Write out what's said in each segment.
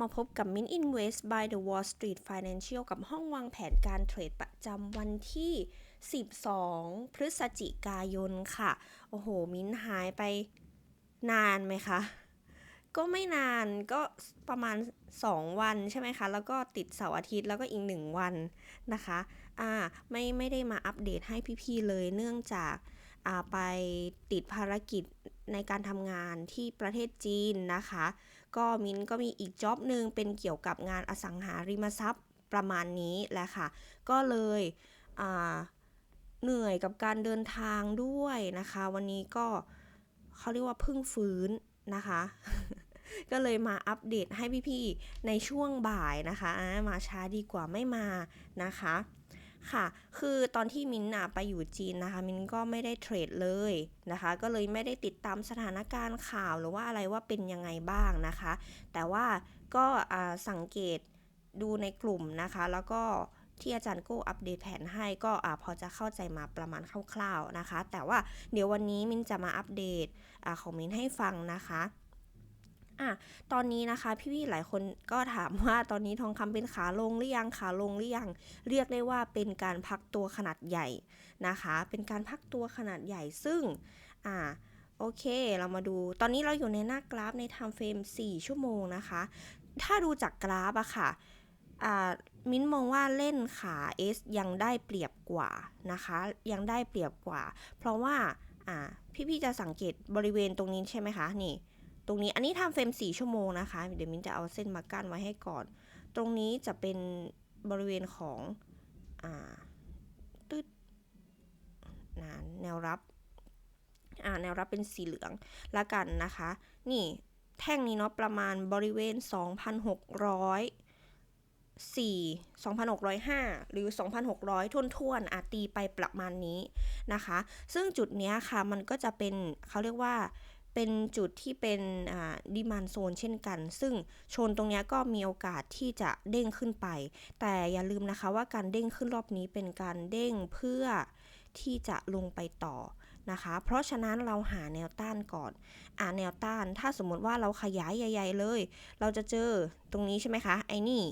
มาพบกับ Min Invest by the Wall Street Financial กับห้องวางแผนการเทรดประจำวันที่ 12 พฤศจิกายนค่ะ โอ้โห มิ้นหายไปนานไหมคะ ก็ไม่นานก็ประมาณ 2 วันใช่ไหมคะ แล้วก็ติดเสาร์อาทิตย์แล้วก็อีก 1 วันนะคะ อ่า ไม่ไม่ได้มาอัปเดตให้พี่ๆเลยเนื่องจากอ่าไปติดภารกิจ ในการทำงานที่ประเทศจีนนะคะ ก็มินก็มีอีกจ็อบหนึ่งเป็นเกี่ยวกับงานอสังหาริมทรัพย์ประมาณนี้แหละค่ะ ก็เลยเหนื่อยกับการเดินทางด้วยนะคะ วันนี้ก็เขาเรียกว่าพึ่งฟื้นนะคะ ก็เลยมาอัปเดตให้พี่ๆในช่วงบ่ายนะคะ มาช้าดีกว่าไม่มานะคะ ค่ะ คือตอนที่มินน่ะไปอยู่จีนนะคะ มินก็ไม่ได้เทรดเลยนะคะ ก็เลยไม่ได้ติดตามสถานการณ์ข่าวหรือว่าอะไรว่าเป็นยังไงบ้างนะคะ แต่ว่าก็สังเกตดูในกลุ่มนะคะ แล้วก็ที่อาจารย์โก้อัปเดตแผนให้ก็อพอจะเข้าใจมาประมาณคร่าวๆนะคะ แต่ว่าเดี๋ยววันนี้มินจะมาอัปเดตอของมินให้ฟังนะคะ อะตอนนี้นะคะ พี่ๆหลายคนก็ถามว่าตอนนี้ทองคำเป็นขาลงหรือยังขาลงหรือยัง เรียกได้ว่าเป็นการพักตัวขนาดใหญ่นะคะ เป็นการพักตัวขนาดใหญ่ซึ่งอ่าโอเค เรามาดู ตอนนี้เราอยู่ในหน้ากราฟใน time frame 4ชั่วโมงนะคะ ถ้าดูจากกราฟอะค่ะอ่ามิ้นมองว่าเล่นขา S ยังได้เปรียบกว่านะคะ ยังได้เปรียบกว่า เพราะว่าอ่าพี่ๆจะสังเกตบริเวณตรงนี้ใช่ไหมคะ นี่ ตรงนี้อันนี้ทำเฟรม4ชั่วโมงนะคะ เดี๋ยวมิ้นจะเอาเส้นมากั้นไว้ให้ก่อน ตรงนี้จะเป็นบริเวณของอ่าตึ๊ดนะแนวรับอ่าแนวรับเป็นสีเหลืองละกันนะคะ นี่แท่งนี้เนาะประมาณบริเวณ 2,600 4 2,605 หรือ 2,600ท่วนท่วนๆอาตีไปประมาณนี้นะคะ ซึ่งจุดเนี้ยค่ะมันก็จะเป็นเขาเรียกว่า เป็นจุดที่เป็นดิมานโซนเช่นกัน ซึ่งโชนตรงนี้ก็มีโอกาสที่จะเด้งขึ้นไป แต่อย่าลืมนะคะว่าการเด้งขึ้นรอบนี้เป็นการเด้งเพื่อที่จะลงไปต่อนะคะ เพราะฉะนั้นเราหาแนวต้านก่อนอ่าแนวต้าน ถ้าสมมติว่าเราขยายใหญ่ ๆ เลย เราจะเจอตรงนี้ใช่ไหมคะ ไอ้นี่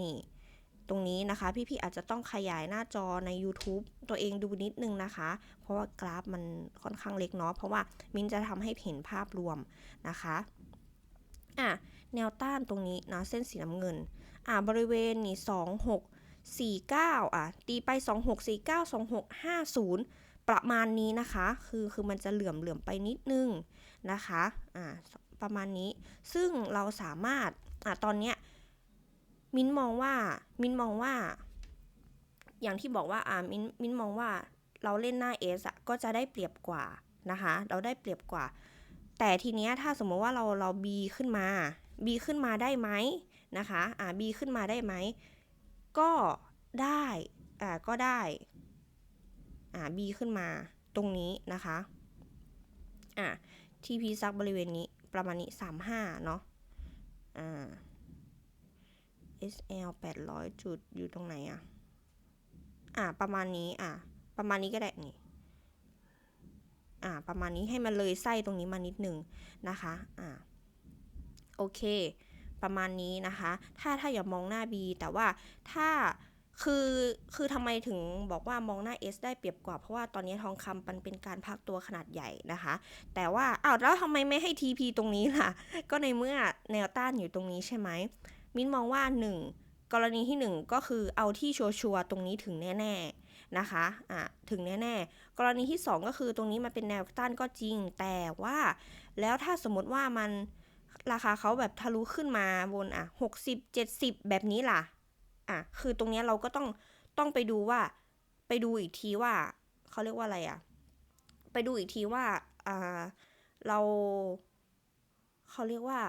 นี่ ตรงนี้นะคะ พี่ๆอาจจะต้องขยายหน้าจอใน YouTube ตัวเองดูนิดนึงนะคะ เพราะว่ากราฟมันค่อนข้างเล็กเนาะเพราะว่ามินจะทำให้เห็นภาพรวมนะคะอะแนวต้านตรงนี้นะเส้นสีน้ำเงินอะบริเวณนี่26 49อะตีไป 26 49 26 50 ประมาณนี้นะคะ คือคือมันจะเหลื่อมเหลื่อมไปนิดนึงนะคะอ่าประมาณนี้ซึ่งเราสามารถอะตอนเนี้ย มิ้นมองว่า มิ้นมองว่า อย่างที่บอกว่าอ่ามิ้นมิ้นมองว่าเราเล่นหน้า S อะก็จะได้เปรียบกว่านะคะ เราได้เปรียบกว่า แต่ทีเนี้ยถ้าสมมติว่าเราเรา B ขึ้นมา B ขึ้นมาได้ไหมนะคะอ่า B ขึ้นมาได้ไหม ก็ได้อ่าก็ได้อ่า B ขึ้นมาตรงนี้นะคะอ่า TP ซักบริเวณนี้ประมาณนี้35เนาะอ่า SL 800 จุดอยู่ตรงไหนอะอ่าประมาณนี้อ่าประมาณนี้ก็ได้นี่อ่าประมาณนี้ให้มันเลยไส้ตรงนี้มานิดหนึ่งนะคะอ่าโอเค ประมาณนี้นะคะ ถ้าถ้าอย่ามองหน้า B แต่ว่าถ้าคือคือทำไมถึงบอกว่ามองหน้า S ได้เปรียบกว่าเพราะว่าตอนนี้ทองคำมันเป็นการพักตัวขนาดใหญ่นะคะ แต่ว่าอ้าวแล้วทำไมไม่ให้ TP ตรงนี้ล่ะ ก็ในเมื่อแนวต้านอยู่ตรงนี้ใช่ไหม มิ้นมองว่า 1 กรณีที่ 1 ก็คือเอาที่ชัวร์ๆตรงนี้ถึงแน่ๆนะคะอะถึงแน่ๆ กรณีที่ 2 ก็คือตรงนี้มันเป็นแนวต้านก็จริง แต่ว่า แล้วถ้าสมมติว่ามันราคาเขาแบบทะลุขึ้นมาบนอะ60 70 แบบนี้ล่ะอะคือตรงนี้เราก็ต้องต้องไปดูว่าไปดูอีกทีว่าเขาเรียกว่าอะไรอะไปดูอีกทีว่าอ่าเราเขาเรียกว่า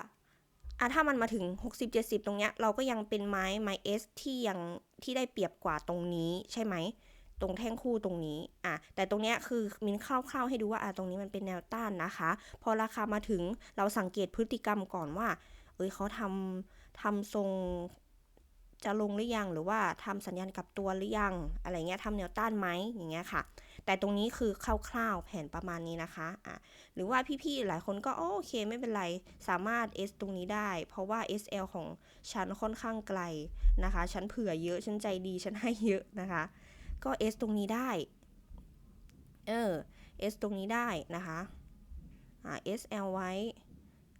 อะถ้ามันมาถึง 60 70 ตรงเนี้ย เราก็ยังเป็นไม้ไม้ S ที่ยังที่ได้เปรียบกว่าตรงนี้ใช่ไหม ตรงแท่งคู่ตรงนี้ อะ แต่ตรงเนี้ยคือมินคร่าวๆให้ดูว่าอะตรงนี้มันเป็นแนวต้านนะคะ พอราคามาถึงเราสังเกตพฤติกรรมก่อนว่า เอ้ยเขาทำทำทรงจะลงหรือยังหรือว่าทำสัญญาณกลับตัวหรือยัง อะไรเงี้ยทำแนวต้านไหมอย่างเงี้ยค่ะ แต่ตรงนี้คือคร่าวๆแผนประมาณนี้นะคะอะหรือว่าพี่ๆหลายคนก็โอเคไม่เป็นไรสามารถ S ตรงนี้ได้ เพราะว่า SL ของฉันค่อนข้างไกลนะคะฉันเผื่อเยอะฉันใจดีฉันให้เยอะนะคะ ก็ S ตรงนี้ได้เออ S ตรงนี้ได้นะคะอ่า SL ไว้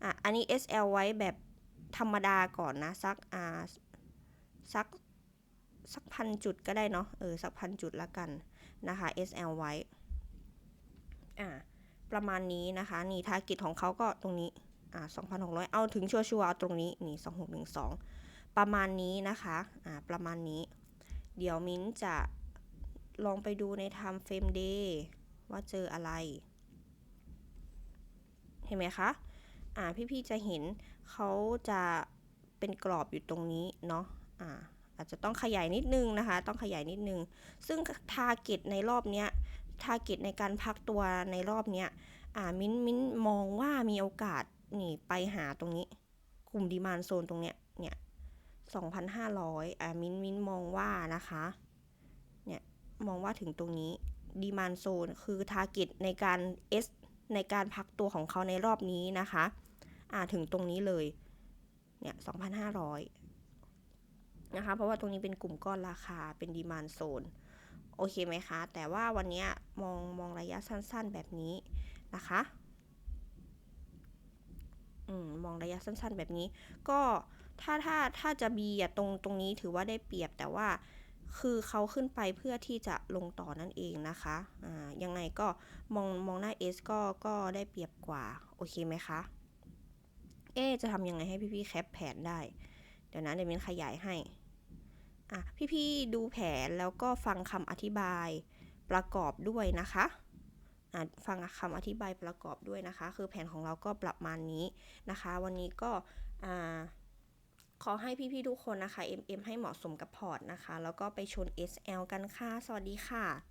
อะอันนี้ SL ไว้แบบธรรมดาก่อนนะสักอ่าสักสักพันจุดก็ได้เนาะเออสักพันจุดละกัน นะคะ SL ไว้อ่าประมาณนี้นะคะ นี่ทาร์กิตของเขาก็ตรงนี้อ่า2,600 เอาถึงชัวร์ๆเอาตรงนี้ นี่ 2612 ประมาณนี้นะคะอ่าประมาณนี้ เดี๋ยวมิ้นจะลองไปดูใน time frame day ว่าเจออะไร เห็นไหมคะอ่าพี่ๆจะเห็นเขาจะเป็นกรอบอยู่ตรงนี้เนาะอ่า อาจจะต้องขยายนิดนึงนะคะ ต้องขยายนิดนึง ซึ่งทาร์เก็ตในรอบเนี้ยทาร์เก็ตในการพักตัวในรอบเนี้ยอ่ามิ้นมิ้นมองว่ามีโอกาสนี่ไปหาตรงนี้ กลุ่มดีมานโซนตรงเนี้ยเนี่ย2,500อ่ามิ้นมิ้นมองว่านะคะเนี่ยมองว่าถึงตรงนี้ดีมานโซนคือทาร์เก็ตในการ S ในการพักตัวของเขาในรอบนี้นะคะ อ่าถึงตรงนี้เลย เนี่ย 2,500 นะคะ เพราะว่าตรงนี้เป็นกลุ่มก้อนราคาเป็นดีมานโซนโอเคไหมคะ แต่ว่าวันนี้มองมองระยะสั้นๆแบบนี้นะคะอืมมองระยะสั้นๆ แบบนี้ ก็ถ้าถ้าถ้าจะ B อะตรงตรงนี้ถือว่าได้เปรียบแต่ว่าคือเขาขึ้นไปเพื่อที่จะลงต่อนั่นเองนะคะ อ่า ยังไงก็มองมองหน้า S ก็ก็ได้เปรียบกว่า โอเคไหมคะ เอ๊จะทำยังไงให้พี่ๆแคปแผนได้ เดี๋ยวนะเดี๋ยวมินขยายให้ อะพี่ๆดูแผนแล้วก็ฟังคำอธิบายประกอบด้วยนะคะฟังคำอธิบายประกอบด้วยนะคะ คือแผนของเราก็ประมาณนี้นะคะ วันนี้ก็ขอให้พี่ๆทุกคนนะคะ MM ให้เหมาะสมกับพอร์ตนะคะ แล้วก็ไปชน SL กันค่ะ สวัสดีค่ะ